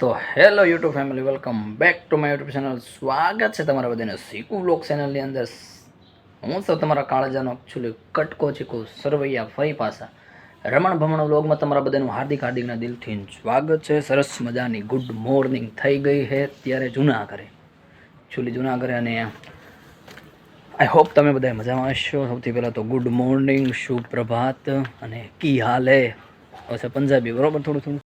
તો hello YouTube family, welcome back to my YouTube channel. સ્વાગત છે તમારા બધાને સીકુ બ્લોગ ચેનલની અંદર. હું તો તમારા કાળજાનો એકચ્યુઅલી કટકો ચીકુ સરવૈયા ફઈ પાસા રમણ ભમણ વ્લોગમાં તમારા બધાનું હાર્દિક હાર્દિકના દિલથી સ્વાગત છે. સરસ મજાની ગુડ મોર્નિંગ થઈ ગઈ છે ત્યારે જૂના ઘરે એકચ્યુઅલી જૂના ઘરે અને આઈ હોપ તમે બધા મજામાં હશો. સૌથી પહેલાં તો ગુડ મોર્નિંગ શુભ પ્રભાત અને કી હાલે? હશે પંજાબી, બરોબર થોડું થોડું?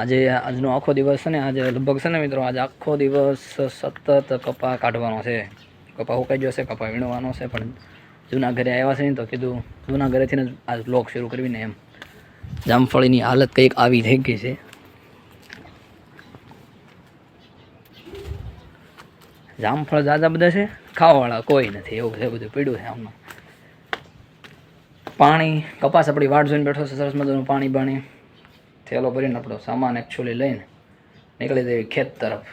આજે આજનો આખો દિવસ છે ને, આજે લગભગ છે ને મિત્રો, આજે આખો દિવસ સતત કપા કાઢવાનો છે. કપા ઉકાઈ જશે કપા વીણવાનો છે, પણ જૂના ઘરે આવ્યા છે ને, તો કીધું જૂના ઘરેથી ને આ બ્લોગ શરૂ કરવીને એમ. જામફળીની હાલત કંઈક આવી થઈ ગઈ છે. જામફળ દાદા બધા છે? ખાવાવાળા કોઈ નથી, એવું છે, બધું પીડ્યું છે આમનું. પાણી, કપાસ આપણી વાટ જોઈને બેઠો છે, સરસ મજાનું પાણી બાણી થેલો ભરીને આપણો સામાન એકચ્યુઅલી લઈને નીકળી દેવી ખેત તરફ.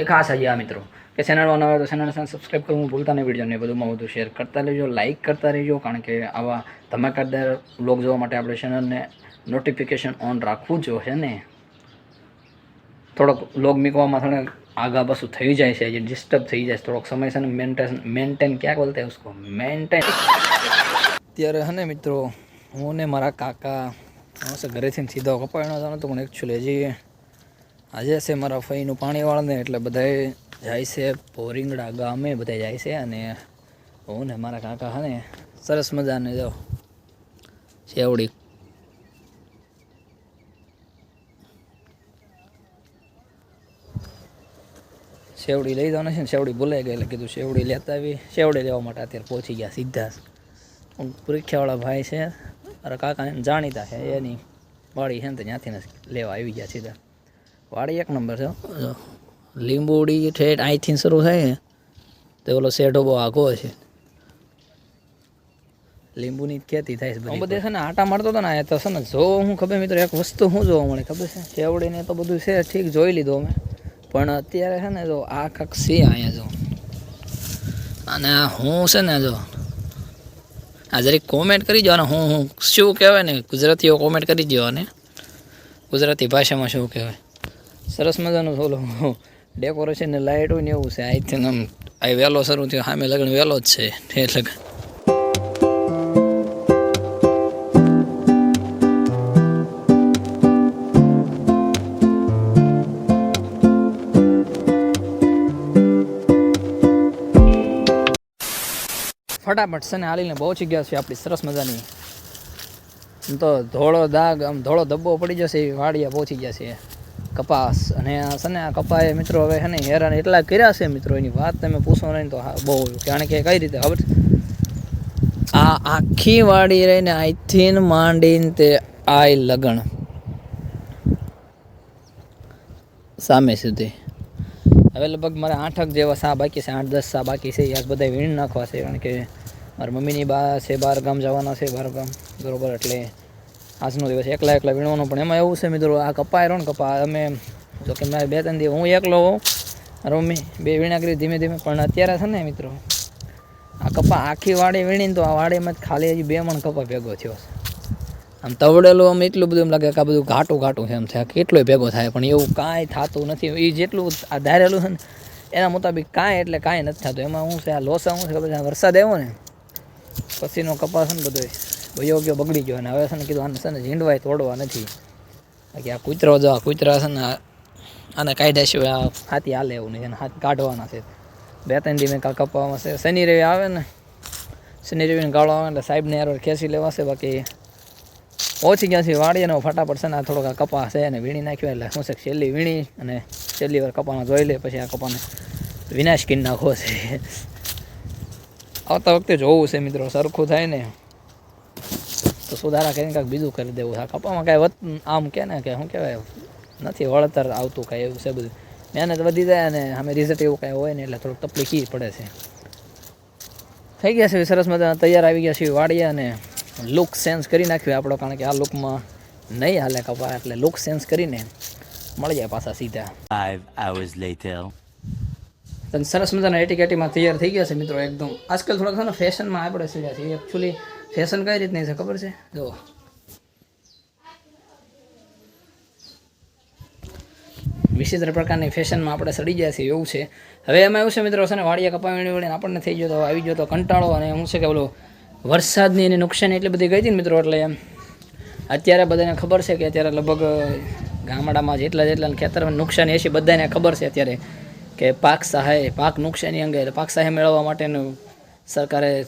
એ ખાસ હજી આ મિત્રો. કે ચેનલમાં ન હોય તો ચેનલ સબસ્ક્રાઈબ કરવું ભૂલતા નહીં વિડીયોને બધુંમાં બધું શેર કરતા રહેજો લાઇક કરતા રહેજો, કારણ કે આવા ધમાકાદાર બ્લોગ જોવા માટે આપણે ચેનલને નોટિફિકેશન ઓન રાખવું જોઈએ ને. થોડોક લોગ મીકવામાં થોડોક આગા પાછું થઈ જાય છે, જે ડિસ્ટર્બ થઈ જાય છે. થોડોક સમય છે ને મેન્ટેન મેન્ટેન ક્યાં બોલતા ઉસકો મેન્ટેન અત્યારે હે ને મિત્રો, હું ને મારા કાકા હશે ઘરેથી સીધો કપાયણો હતો તો પણ એકચ્યુઅલી હજી આજે છે મારા ફઈનું પાણી વાળને એટલે બધાએ જાય છે ભોરિંગડા ગામે બધા જાય છે અને હું ને મારા કાકા હા ને, સરસ મજાને જાઓ શેવડી. શેવડી લઈ જવાનું છે ને, શેવડી ભૂલાઈ ગઈ એટલે કીધું શેવડી લેતા આવી. શેવડી લેવા માટે અત્યારે પહોંચી ગયા સીધા પરીક્ષાવાળા ભાઈ છે મારા કાકા એને જાણીતા છે એની વાડી છે ને તો ત્યાંથી લેવા આવી ગયા સીધા. વાડી એક નંબર છે લીંબુડી ઠેઠ અહીંથી શરૂ થાય ને તો ઓલો શેઢો બહુ આઘો છે. લીંબુની ખેતી થાય છે બધી બધે છે ને આટા મારતો હતો ને આ તો છે ને જો હું ખબર મિત્રો એક વસ્તુ શું જોવા મળે ખબર છે? કેવડીને તો બધું છે ઠીક જોઈ લીધું અમે. પણ અત્યારે છે ને જો આ કાંક છે અહીંયા જો. અને હું છે ને જો આ જરીક કોમેન્ટ કરી દો અને હું હું શું કહેવાય ને, ગુજરાતીઓ કોમેન્ટ કરી દો અને ગુજરાતી ભાષામાં શું કહેવાય. સરસ મજાનું ઓલું ડેકોરેશન ને લાઇટ હોય ને એવું છે. આઈ થિંક આમ આ વહેલો શરૂ થયો. સામે લગ્ન વહેલો જ છે. એટલે ફટાફટ છે ને હાલીને પહોંચી ગયા છે આપણી, સરસ મજાની. તો ધોળો દાગ, આમ ધોળો ધબ્બો પડી જશે એવી વાડિયા પહોંચી ગયા છે. કપાસ અને આ છે ને આ કપાએ મિત્રો હવે છે હેરાન એટલા કર્યા છે મિત્રો, એની વાત તમે પૂછો નહીં તો બહુ કારણ કે કઈ રીતે ખબર? આ આખી વાડી રહીને આઈથી માંડીને તે આય લગણ સામે સુધી. હવે લગભગ મારે આઠક જેવા સા બાકી છે, આઠ દસ સા બાકી છે યાર બધા વીણ નાખવા છે, કારણ કે મારા મમ્મીની બા છે બહાર ગામ, જવાના છે બહાર ગામ. બરોબર, એટલે આજનો દિવસ એકલા એકલા વીણવાનો. પણ એમાં એવું છે મિત્રો, આ કપાય રહ્યો ને કપા અમે જો કે મારે બે ત્રણ દિવસ, હું એકલો હોઉં, મારી મમ્મી બે વીણા કરી ધીમે ધીમે. પણ અત્યારે છે ને મિત્રો, આ કપા આખી વાડી વીણીને તો આ વાડીમાં જ ખાલી હજી બે મણ કપા ભેગો થયો છે. આમ તવડેલું આમ એટલું બધું એમ લાગે કે આ બધું ઘાટું ઘાટું છે એમ થાય કેટલોય ભેગો થાય, પણ એવું કાંઈ થતું નથી. એ જેટલું આ ધારેલું છે ને, એના મુતાબિક કાંઈ એટલે કાંઈ નથી થતું. એમાં હું છે, આ લોસા હું છે ખબર વરસાદ આવ્યો ને પછીનો કપાસ છે ને બધો ભયો ગયો, બગડી ગયો. અને હવે છે ને કીધું આને છે ને ઝીંડવાય તોડવા નથી. બાકી આ કૂતરો જો, આ કૂતરા છે ને, આને કાઢ્યા સિવાય આ હાથી હાલે એવું નહીં. હાથ કાઢવાના છે. બે ત્રણ દી મેં કપાવામાં છે. શનિ રવિ આવે ને, શનિ રવિને ગાળો આવે એટલે સાહેબને યાર ખેંચી લેવાશે બાકી ઓછી છે વાડી અને ફટાફટ છે ને આ થોડોક આ કપા છે અને વીણી નાખ્યો એટલે શું છે છેલ્લી વીણી અને છેલ્લી વાર કપામાં જોઈ લે, પછી આ કપાને વિનાશ કરી નાખવો છે. આવતા વખતે જોવું છે મિત્રો, સરખું થાય ને. તો સુધારા કરીને કાંઈક બીજું કરી દેવું છે. કપામાં કાંઈ વત આમ કે ને કે, શું કહેવાય, નથી વળતર આવતું કાંઈ એવું છે બધું. મહેનત વધી જાય અને અમે રિઝલ્ટ એવું કાંઈ હોય ને એટલે થોડુંક તકલીફ પડે છે. થઈ ગયા છે સરસ મજા તૈયાર આવી ગયા છે વાડીએ અને લુક સેન્સ કરી નાખ્યું આપણો, કારણ કે આ લુકમાં નહીં હાલે કપા, એટલે લુક સેન્સ કરીને મળી જાય પાછા સીધા. Five hours later. સરસ મજાના એટીકેટીમાં તૈયાર થઈ ગયા છે મિત્રો એકદમ. આજકાલ થોડાક છે ને ફેશનમાં આપણે સીડ્યા છીએ. એકચ્યુઅલી ફેશન કઈ રીતની છે ખબર છે? જો વિચિત્ર પ્રકારની ફેશનમાં આપણે સડી ગયા છીએ, એવું છે. હવે એમાં એવું છે મિત્રો, છે ને, વાડિયા કપાવીણી વળીને આપણને થઈ ગયો તો આવી ગયો તો કંટાળો અને હું છે કે બોલો વરસાદની એની નુકસાની એટલી બધી ગઈ હતી ને મિત્રો, એટલે એમ અત્યારે બધાને ખબર છે કે અત્યારે લગભગ ગામડામાં જેટલા જેટલા ખેતરમાં નુકસાની એસી બધાને ખબર છે અત્યારે. કે પાક સહાય, પાક નુકસાની અંગે પાક સહાય મેળવવા માટેનું સરકારે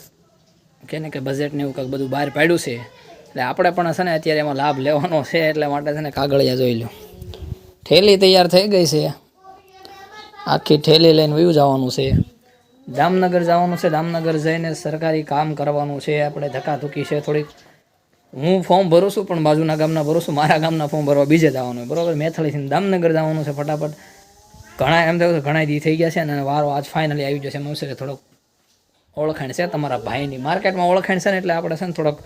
કે ને કે બજેટને એવું કંઈક બધું બહાર પાડ્યું છે. એટલે આપણે પણ છે ને અત્યારે એમાં લાભ લેવાનો છે એટલે માટે છે ને કાગળિયા જોઈ લો ઠેલી તૈયાર થઈ ગઈ છે. આખી ઠેલી લઈને વયું જવાનું છે. દામનગર જવાનું છે. દામનગર જઈને સરકારી કામ કરવાનું છે. આપણે ધક્કાધુકી છે થોડીક. હું ફોર્મ ભરું છું, પણ બાજુના ગામના ભરું છું. મારા ગામના ફોર્મ ભરવા બીજે જવાનું બરોબર? મેથળીથી દામનગર જવાનું છે ફટાફટ. ઘણા એમ થયું ઘણા દી થઈ ગયા છે અને વારો આજ ફાઇનલી આવી જશે કે થોડોક ઓળખાણ છે. તમારા ભાઈની માર્કેટમાં ઓળખાણ છે ને એટલે આપણે છે ને થોડોક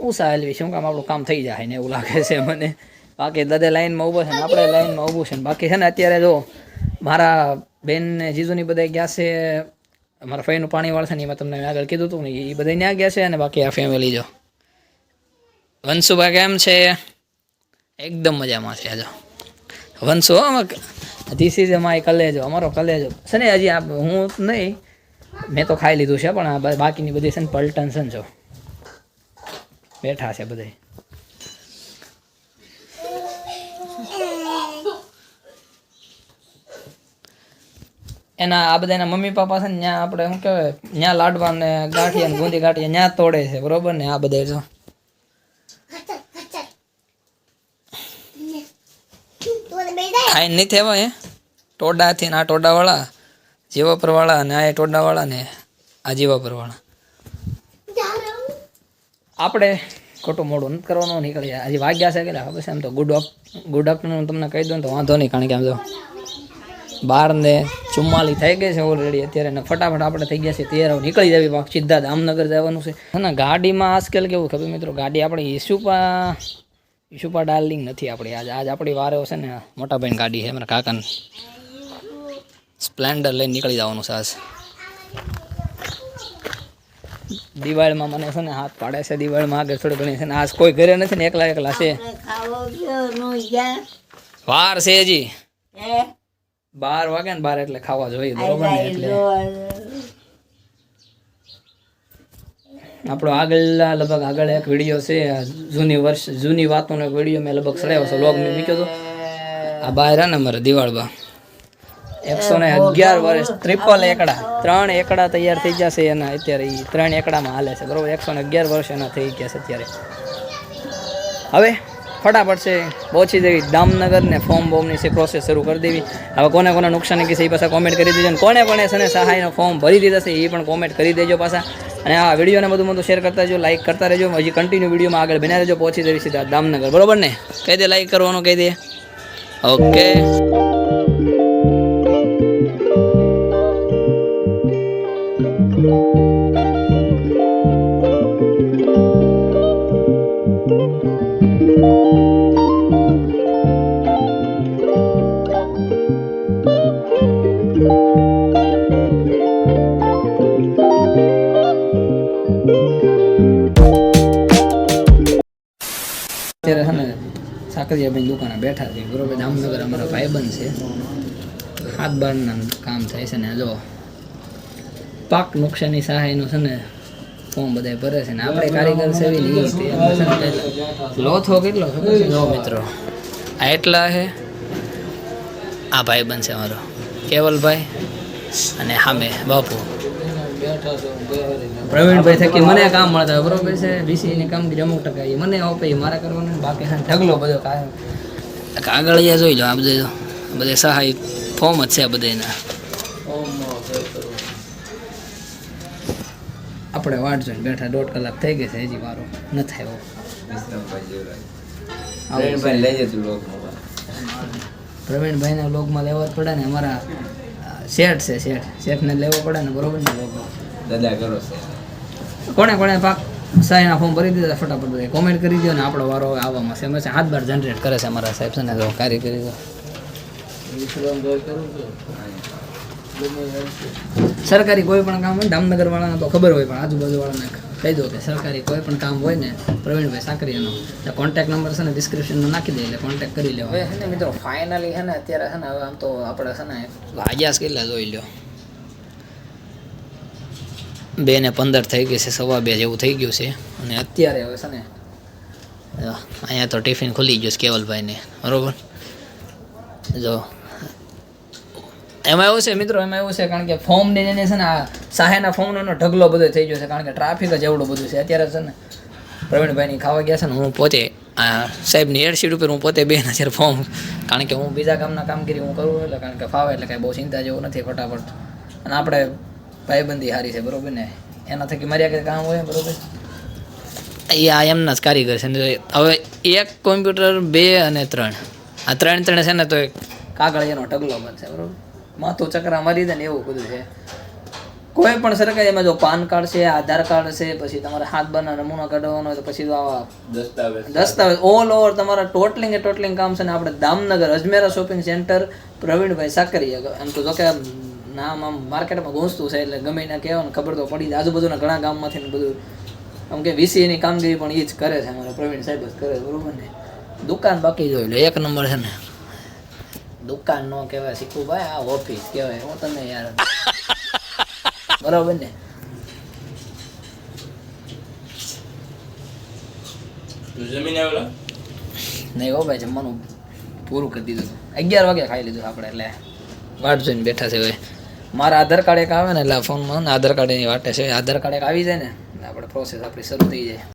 ઉષા હલવી શું કામ આપણું કામ થઈ જાય ને એવું લાગે છે મને. બાકી દાદે લાઈનમાં ઊભો છે ને આપણે લાઈનમાં ઊભું છે ને. બાકી છે ને અત્યારે જો મારા બેન ને જીજુની બધા ગયા છે. મારા ફઈનું પાણી વાળશે ને એમાં તમને આગળ કીધું હતું ને, એ બધા ત્યાં ગયા છે અને બાકી આ ફેમિલી જો. વંશુભાઈ કેમ છે? એકદમ મજામાં છે આજો વંશુ ધીસ ઇઝ માય કલેજો અમારો કલેજો છે ને હજી આપ હું નહીં. મેં તો ખાઈ લીધું છે પણ આ બાકીની બધી છે ને પલટન છે ને જો. બેઠા છે બધાય એના આ બધા એના મમ્મી પપ્પા છે ને ત્યાં આપણે શું કહેવાય ત્યાં લાડવા ને ગાંઠિયા ને ગુંદી ગાંઠિયા ત્યાં તોડે છે બરોબર ને આ બધા જો. ખાઈને નહીં થવા હે? ટોડાથી ને આ ટોડાવાળા, જીવાપરવાળા અને આ ટોડાવાળા ને આ જીવાપરવાળા. આપણે ખોટું મોડું નથી કરવાનું નીકળી જાય હજી વાગ્યા છે કેટલા ખબર છે એમ તો ગુડ ગુડ આફ્ટરનૂન તમને કહી દઉં તો વાંધો નહીં, કારણ કે આમ તો બાર ને ચુમ્માલી થઈ ગઈ છે ઓલરેડી અત્યારે ને ફટાફટ આપણે થઈ ગયા છે ત્યારે નીકળી જવી પાક સીધા દામનગર જવાનું છે. અને ગાડીમાં આજકાલ કેવું ખબર મિત્રો, ગાડી આપણી ઈશુપા ઈશુપા ડાર્લિંગ નથી આપણી. આજ આજ આપણી વારે છે ને મોટા ભાઈની ગાડી છે, મારા કાકાની. સ્પ્લેન્ડર લઈને નીકળી જવાનું સાસ દિવાળીમાં મને છે ને હાથ પાડે છે દિવાળીમાં આગળ થોડી ઘણી છે ને. આજ કોઈ ઘરે નથી ને એકલા એકલા છે. વાર છે હજી. બાર વાગે ને બાર એટલે ખાવા જોઈએ બરોબર ને એટલે. આપણો આગળ લગભગ આગળ એક વીડિયો છે જૂની વર્ષ જૂની વાતોનો એક વીડિયો મેં લગભગ સડાવ્યો છે લોગ મેં મૂક્યો હતો. આ બહાર ને અમારે દિવાળબા એકસો ને અગિયાર વર્ષ ટ્રિપલ એકડા. ત્રણ એકડા તૈયાર થઈ જશે એના અત્યારે એ ત્રણ એકડામાં હાલે છે બરોબર? એકસો ને અગિયાર વર્ષ એના થઈ ગયા છે અત્યારે. હવે ફટાફટ છે પહોંચી દેવી દામનગર ને ફોર્મ બોર્મની છે પ્રોસેસ શરૂ કરી દેવી. હવે કોને કોને નુકસાની કે છે એ પાછા કોમેન્ટ કરી દેજો. અને કોને કોને છે ને સહાયનો ફોર્મ ભરી દીધા છે એ પણ કોમેન્ટ કરી દેજો પાછા. અને આ વિડીયોને બધું બધું શેર કરતા રહેજો લાઇક કરતા રહેજો. હજી કન્ટિન્યુ વિડીયોમાં આગળ બન્યા રહેજો પહોંચી દેવી સીધા દામનગર. બરોબર ને? કહી દે લાઇક કરવાનું કહી દે. ઓકે બેઠા છે. બરોબર જામનગર અમારા ભાઈબંધ છે. હાથ બારના કામ થાય છે ને જો, પાક નુકસાની સહાયનું છે ને, ફોર્મ બધા ભરે છે ને. આપણે કારીગર છે એવી લોથો કેટલો જો મિત્રો, આ એટલા છે. આ ભાઈબંધ છે મારો કેવલભાઈ અને હામે બાપુ. પ્રવીણભાઈ થકી મને કામ મળતા બરોબર છે? બીસી ની કામગીરી અમુક ટકા. એ મને આપે મારા કરવાનું બાકી ઢગલો બધો કાયમ કાગળિયા જોઈ લો આ બધે. બધે સહાય ફોર્મ જ છે બધાના. આપણે વાટ જોઈને બેઠા દોઢ કલાક થઈ ગઈ છે હજી મારો નથી આવ્યો. પ્રવીણભાઈના લોગમાં લેવો પડે ને અમારા શેઠ છે શેઠ. શેઠને લેવો પડે ને બરોબર ને લોગમાં કોણે કોણે પાક? સાઈના ફોર્મ ભરી દીધા ફટાફટ બધા કોમેન્ટ કરી દો ને આપણો વારો આવવામાં છે. અમે હાથ બાર જનરેટ કરે છે અમારા સાહેબ છે ને તો કાર્ય કરી દો સરકારી કોઈ પણ કામ હોય દામનગર વાળાને તો ખબર હોય પણ આજુબાજુ વાળાને કહી દો કે સરકારી કોઈ પણ કામ હોય ને પ્રવીણભાઈ સાકરીયાનો કોન્ટેક્ટ નંબર છે ને ડિસ્ક્રિપ્શનમાં નાખી દે એટલે કોન્ટેક્ટ કરી લેવા હવે છે ને મિત્રો ફાઇનલી છે ને અત્યારે છે ને હવે આમ તો આપણે છે ને વાગ્યા કેટલા જોઈ લ્યો. બે ને પંદર થઈ ગઈ છે, સવા બે જેવું થઈ ગયું છે. અને અત્યારે હવે છે ને અહીંયા તો ટિફિન ખુલી ગયું છે કેવલભાઈને. બરોબર? જો. એમાં એવું છે મિત્રો, એમાં એવું છે કારણ કે ફોર્મની એને છે ને આ સાહેના ફોર્મનો ઢગલો બધો થઈ ગયો છે, કારણ કે ટ્રાફિક જ એવડું બધું છે. અત્યારે છે ને, પ્રવીણભાઈની ખાવા ગયા છે ને, હું પોતે, આ સાહેબની એડશીટ ઉપર હું પોતે બે હજાર ફોર્મ કારણ કે હું બીજા કામના કામગીરી હું કરું એટલે કારણ કે ફાવે એટલે કાંઈ બહુ ચિંતા જેવું નથી ફટાફટ. અને આપણે ભાઈબંધી સારી છે બરોબર ને? એના થકી મારી આગળ કામ હોય બરોબર? એ આ એમના જ કારીગર છે ને હવે એક કોમ્પ્યુટર બે અને ત્રણ. આ ત્રણ ત્રણ છે ને તો એક એનો ઢગલો બનશે બરોબર? માથું ચકરા મારી દે ને એવું બધું છે. કોઈ પણ સરકારી એમાં જો પાન કાર્ડ છે આધાર કાર્ડ છે પછી તમારે હાથ બના નમૂનો કાઢવાનો હોય તો પછી તો આવા દસ્તાવેજ. ઓલ ઓવર તમારા ટોટલિંગ એ ટોટલિંગ કામ છે ને આપણે દામનગર અજમેરા શોપિંગ સેન્ટર પ્રવીણભાઈ સાકરિયા એમ તો જો કે નામ આમ માર્કેટમાં ગોંસતું છે એટલે ગમે એના કહેવાનું ખબર તો પડી આજુબાજુના ઘણા ગામમાંથી બધું આમ કે વીસી એની કામગીરી પણ એ જ કરે છે અમારા પ્રવીણ સાહેબ જ કરે બરોબર ને? દુકાન બાકી જોઈ લો એક નંબર છે ને. દુકાન નો કહેવાય શીખવું ભાઈ આ ઓફિસ કહેવાય. હું તને યાર બરાબર ને? જમીન આવેલા? નહીં હો ભાઈ જમવાનું પૂરું કરી દીધું અગિયાર વાગે ખાઈ લીધું આપણે એટલે વાટ જોઈને બેઠા છે હવે. મારા આધાર કાર્ડ એક આવે ને એટલે ફોનમાં આધાર કાર્ડ એની વાટે છે. આધાર કાર્ડ એક આવી જાય ને આપણે પ્રોસેસ આપણી શરૂ થઈ જાય.